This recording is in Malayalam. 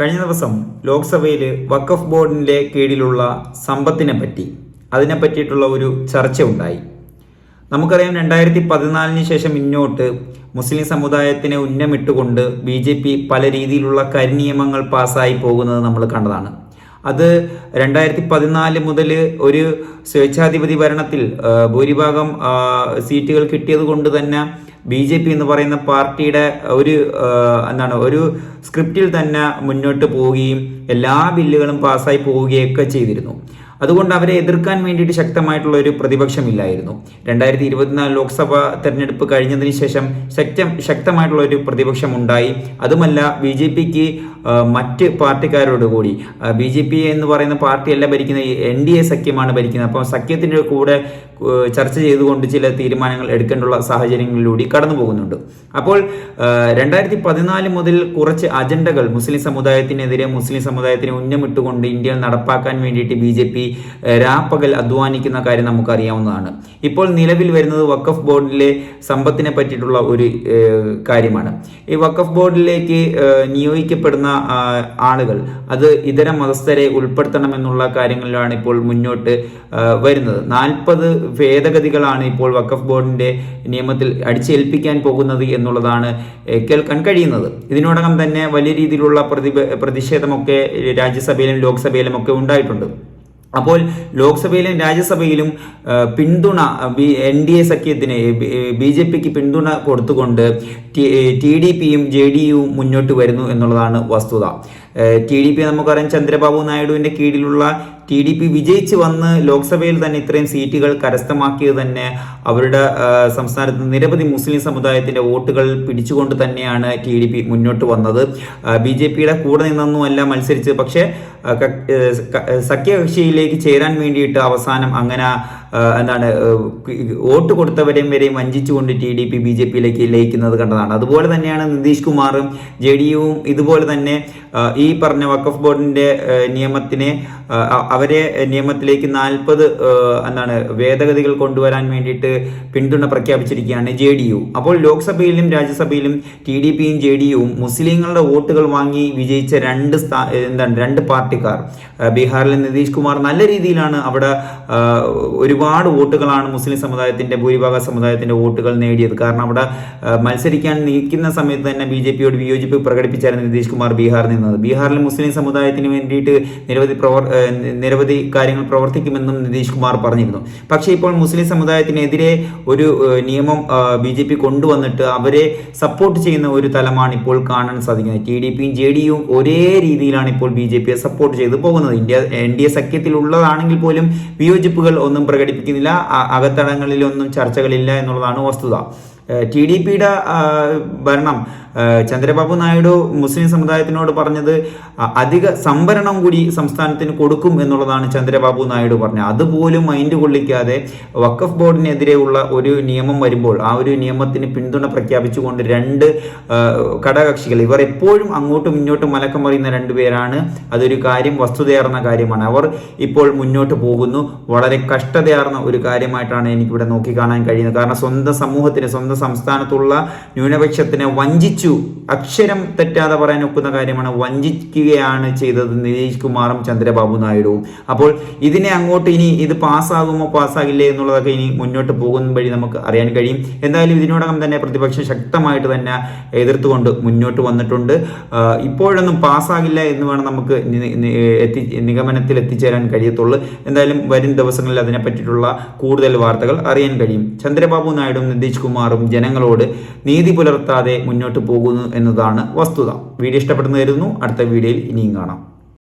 കഴിഞ്ഞ ദിവസം ലോക്സഭയിൽ വഖഫ് ബോർഡിന്റെ കീഴിലുള്ള സമ്പത്തിനെ പറ്റി അതിനെ പറ്റിയിട്ടുള്ള ഒരു ചർച്ച ഉണ്ടായി നമുക്കറിയാം രണ്ടായിരത്തി പതിനാലിന് ശേഷം ഇങ്ങോട്ട് മുസ്ലിം സമുദായത്തിനെ ഉന്നമിട്ടുകൊണ്ട് ബി ജെ പി പല രീതിയിലുള്ള കരിനിയമങ്ങൾ പാസ്സായി പോകുന്നത് നമ്മൾ കണ്ടതാണ്. അത് രണ്ടായിരത്തി പതിനാല് മുതൽ ഒരു സ്വേച്ഛാധിപതി ഭരണത്തിൽ ഭൂരിഭാഗം സീറ്റുകൾ കിട്ടിയത് കൊണ്ട് തന്നെ ബി ജെ പി എന്ന് പറയുന്ന പാർട്ടിയുടെ ഒരു എന്താണ് ഒരു സ്ക്രിപ്റ്റിൽ തന്നെ മുന്നോട്ട് പോവുകയും എല്ലാ ബില്ലുകളും പാസ്സായി പോവുകയൊക്കെ ചെയ്തിരുന്നു. അതുകൊണ്ട് അവരെ എതിർക്കാൻ വേണ്ടിയിട്ട് ശക്തമായിട്ടുള്ള ഒരു പ്രതിപക്ഷമില്ലായിരുന്നു. രണ്ടായിരത്തി ഇരുപത്തിനാല് ലോക്സഭാ തെരഞ്ഞെടുപ്പ് കഴിഞ്ഞതിന് ശേഷം ശക്തം ശക്തമായിട്ടുള്ള ഒരു പ്രതിപക്ഷം ഉണ്ടായി അതുമല്ല ബി ജെ പിക്ക് മറ്റ് പാർട്ടിക്കാരോട് കൂടി ബി ജെ പി എന്ന് പറയുന്ന പാർട്ടിയല്ല ഭരിക്കുന്ന എൻ ഡി എ സഖ്യമാണ് ഭരിക്കുന്നത്. അപ്പോൾ സഖ്യത്തിന്റെ കൂടെ ചർച്ച ചെയ്തുകൊണ്ട് ചില തീരുമാനങ്ങൾ എടുക്കേണ്ടുള്ള സാഹചര്യങ്ങളിലൂടെ കടന്നു പോകുന്നുണ്ട്. അപ്പോൾ രണ്ടായിരത്തി പതിനാല് മുതൽ കുറച്ച് അജണ്ടകൾ മുസ്ലിം സമുദായത്തിനെതിരെ മുസ്ലിം സമുദായത്തിന് ഉന്നമിട്ടുകൊണ്ട് ഇന്ത്യയിൽ നടപ്പാക്കാൻ വേണ്ടിയിട്ട് ബി ജെ പി രാപ്പകൽ അധ്വാനിക്കുന്ന കാര്യം നമുക്കറിയാവുന്നതാണ്. ഇപ്പോൾ നിലവിൽ വരുന്നത് വക്കഫ് ബോർഡിലെ സമ്പത്തിനെ പറ്റിയിട്ടുള്ള ഒരു കാര്യമാണ്. ഈ വക്കഫ് ബോർഡിലേക്ക് നിയോഗിക്കപ്പെടുന്ന ആളുകൾ അത് ഇതര മതസ്ഥരെ ഉൾപ്പെടുത്തണമെന്നുള്ള കാര്യങ്ങളിലാണ് ഇപ്പോൾ മുന്നോട്ട് വരുന്നത്. നാൽപ്പത് ഭേദഗതികളാണ് ഇപ്പോൾ വക്കഫ് ബോർഡിന്റെ നിയമത്തിൽ അടിച്ചേൽപ്പിക്കാൻ പോകുന്നത് എന്നുള്ളതാണ് കേൾക്കാൻ കഴിയുന്നത്. ഇതിനോടകം തന്നെ വലിയ രീതിയിലുള്ള പ്രതിഭ പ്രതിഷേധമൊക്കെ രാജ്യസഭയിലും ലോക്സഭയിലും ഒക്കെ ഉണ്ടായിട്ടുണ്ട്. അപ്പോൾ ലോക്സഭയിലും രാജ്യസഭയിലും പിന്തുണ ബി എൻ ഡി എ സഖ്യത്തിന് ബി ജെ പിക്ക് പിന്തുണ കൊടുത്തുകൊണ്ട് ടി ഡി പിയും ജെ ഡി യുവും മുന്നോട്ട് വരുന്നു എന്നുള്ളതാണ് വസ്തുത. ടി ഡി പി നമുക്കറിയാം ചന്ദ്രബാബു നായിഡുവിന്റെ കീഴിലുള്ള ടി ഡി പി വിജയിച്ച് വന്ന് ലോക്സഭയിൽ തന്നെ ഇത്രയും സീറ്റുകൾ കരസ്ഥമാക്കിയത് തന്നെ അവരുടെ സംസ്ഥാനത്ത് നിരവധി മുസ്ലിം സമുദായത്തിന്റെ വോട്ടുകൾ പിടിച്ചുകൊണ്ട് തന്നെയാണ് ടി ഡി പി മുന്നോട്ട് വന്നത്. ബി ജെ പിയുടെ കൂടെ നിന്നൊന്നുമല്ല മത്സരിച്ചത്. പക്ഷേ സഖ്യകക്ഷിയിലേക്ക് ചേരാൻ വേണ്ടിയിട്ട് അവസാനം അങ്ങനെ എന്താണ് വോട്ട് കൊടുത്തവരെയും വരെയും വഞ്ചിച്ചുകൊണ്ട് T D P B J പിയിലേക്ക് ലയിക്കുന്നത് കണ്ടതാണ്. അതുപോലെ തന്നെയാണ് നിതീഷ് കുമാറും ജെ ഡി യുവും ഇതുപോലെ തന്നെ ഈ പറഞ്ഞ വഖഫ് ബോർഡിന്റെ നിയമത്തിനെ അവരെ നിയമത്തിലേക്ക് നാൽപ്പത് എന്താണ് ഭേദഗതികൾ കൊണ്ടുവരാൻ വേണ്ടിയിട്ട് പിന്തുണ പ്രഖ്യാപിച്ചിരിക്കുകയാണ് ജെ ഡി യു. അപ്പോൾ ലോക്സഭയിലും രാജ്യസഭയിലും ടി ഡി പിയും ജെ ഡി യുവും മുസ്ലിങ്ങളുടെ വോട്ടുകൾ വാങ്ങി വിജയിച്ച രണ്ട് സ്ഥാ എന്താണ് രണ്ട് പാർട്ടിക്കാർ. ബീഹാറിലെ നിതീഷ് കുമാർ നല്ല രീതിയിലാണ് അവിടെ ആ, ഒരുപാട് വോട്ടുകളാണ് മുസ്ലിം സമുദായത്തിന്റെ ഭൂരിഭാഗ സമുദായത്തിന്റെ വോട്ടുകൾ നേടിയത്. കാരണം അവിടെ മത്സരിക്കാൻ നിൽക്കുന്ന സമയത്ത് തന്നെ ബി ജെ പിയോട് വിയോജിപ്പ് പ്രകടിപ്പിച്ചായിരുന്നു നിതീഷ് കുമാർ ബീഹാറിൽ നിന്നത്. ബീഹാറിൽ മുസ്ലിം സമുദായത്തിന് വേണ്ടിയിട്ട് നിരവധി പ്രവർ നിരവധി കാര്യങ്ങൾ പ്രവർത്തിക്കുമെന്നും നിതീഷ് കുമാർ പറഞ്ഞിരുന്നു. പക്ഷേ ഇപ്പോൾ മുസ്ലിം സമുദായത്തിനെതിരെ ഒരു നിയമം ബി ജെ പി കൊണ്ടുവന്നിട്ട് അവരെ സപ്പോർട്ട് ചെയ്യുന്ന ഒരു തലമാണ് ഇപ്പോൾ കാണാൻ സാധിക്കുന്നത്. ടി ഡി പിയും ജെ ഡി യും ഒരേ രീതിയിലാണ് ഇപ്പോൾ ബി ജെ പിയെ സപ്പോർട്ട് ചെയ്ത് പോകുന്നത്. ഇന്ത്യ എൻ ഡി എ സഖ്യത്തിലുള്ളതാണെങ്കിൽ പോലും വിയോജിപ്പുകൾ ഒന്നും പ്രകടിപ്പിക്കുന്നില്ല അ- അകത്തടങ്ങളിലൊന്നും ചർച്ചകളില്ല എന്നുള്ളതാണ് വസ്തുത. ടി ഡി പിയുടെ ഭരണം ചന്ദ്രബാബു നായിഡു മുസ്ലിം സമുദായത്തിനോട് പറഞ്ഞത് അധിക സംവരണം കൂടി സംസ്ഥാനത്തിന് കൊടുക്കും എന്നുള്ളതാണ് ചന്ദ്രബാബു നായിഡു പറഞ്ഞത്. അതുപോലും മൈൻഡ് കൊള്ളിക്കാതെ വഖഫ് ബോർഡിനെതിരെയുള്ള ഒരു നിയമം വരുമ്പോൾ ആ ഒരു നിയമത്തിന് പിന്തുണ പ്രഖ്യാപിച്ചുകൊണ്ട് രണ്ട് ഘടകകക്ഷികൾ ഇവർ എപ്പോഴും അങ്ങോട്ടും ഇങ്ങോട്ടും മലക്കം പറയുന്ന രണ്ടുപേരാണ് അതൊരു കാര്യം വസ്തുതയാർന്ന കാര്യമാണ്. അവർ ഇപ്പോൾ മുന്നോട്ട് പോകുന്നു. വളരെ കഷ്ടതയാർന്ന ഒരു കാര്യമായിട്ടാണ് എനിക്കിവിടെ നോക്കിക്കാണാൻ കഴിയുന്നത്. കാരണം സ്വന്തം സമൂഹത്തിന് സ്വന്തം സംസ്ഥാനത്തുള്ള ന്യൂനപക്ഷത്തിനെ വഞ്ചിച്ചു. അക്ഷരം തെറ്റാതെ പറയാൻ ഒക്കുന്ന കാര്യമാണ് വഞ്ചിക്കുകയാണ് ചെയ്തത് നിതീഷ് കുമാറും ചന്ദ്രബാബു നായിഡുവും. അപ്പോൾ ഇതിനെ അങ്ങോട്ട് ഇനി ഇത് പാസ്സാകുമോ പാസ്സാകില്ലേ എന്നുള്ളതൊക്കെ ഇനി മുന്നോട്ട് പോകുന്ന വഴി നമുക്ക് അറിയാൻ കഴിയും. എന്തായാലും ഇതിനോടകം തന്നെ പ്രതിപക്ഷം ശക്തമായിട്ട് തന്നെ എതിർത്തുകൊണ്ട് മുന്നോട്ട് വന്നിട്ടുണ്ട്. ഇപ്പോഴൊന്നും പാസ്സാകില്ല എന്ന് വേണം നമുക്ക് എത്തി നിഗമനത്തിൽ എത്തിച്ചേരാൻ കഴിയത്തുള്ളൂ. എന്തായാലും വരും ദിവസങ്ങളിൽ അതിനെ പറ്റിയിട്ടുള്ള കൂടുതൽ വാർത്തകൾ അറിയാൻ കഴിയും. ചന്ദ്രബാബു നായിഡും നിതീഷ് കുമാറും ജനങ്ങളോട് നീതി പുലർത്താതെ മുന്നോട്ട് പോകുന്നു എന്നതാണ് വസ്തുത. വീഡിയോ ഇഷ്ടപ്പെടുന്നതായിരുന്നു അടുത്ത വീഡിയോയിൽ ഇനിയും കാണാം.